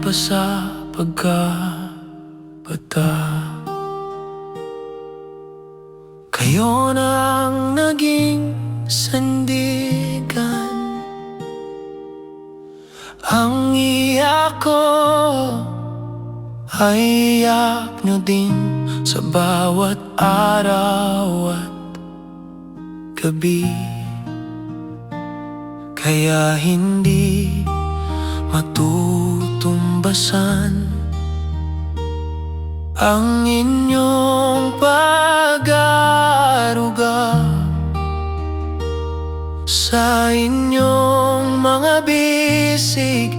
pa sa pagkabata. Kayo na ang naging sandigan. Ang iyak ko ay iyak nyo din Sa bawat araw at gabi. Kaya hindi matutumbasan Ang inyong pag-aruga Sa inyong mga bisig.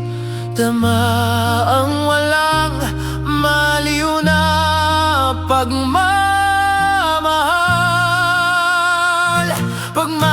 Dama ang walang maliw na pagmamahal. Pagmamahal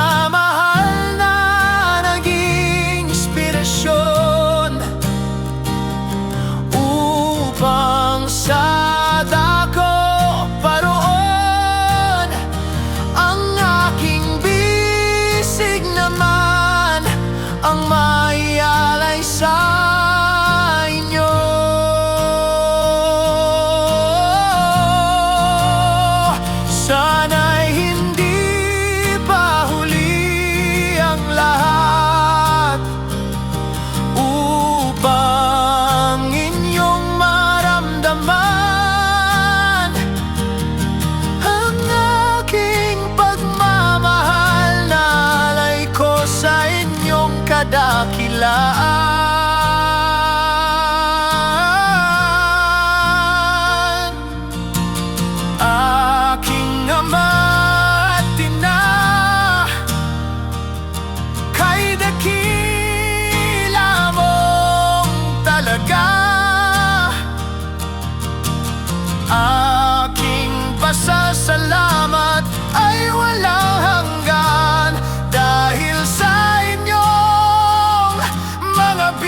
mga bisig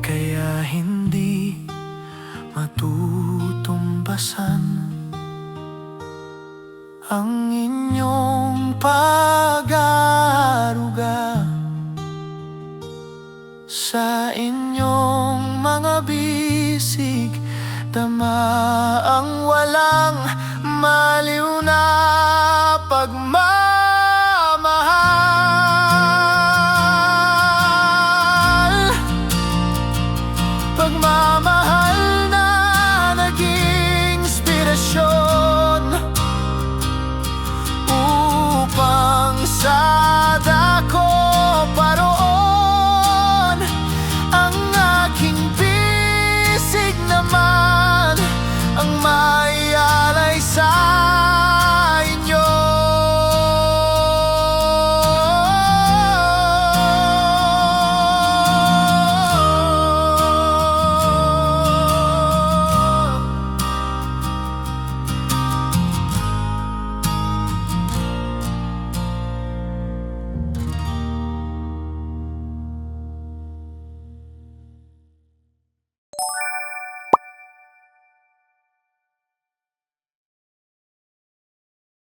Kaya hindi matutumbasan ang inyong pag-aruga sa inyong mga bisig. Tama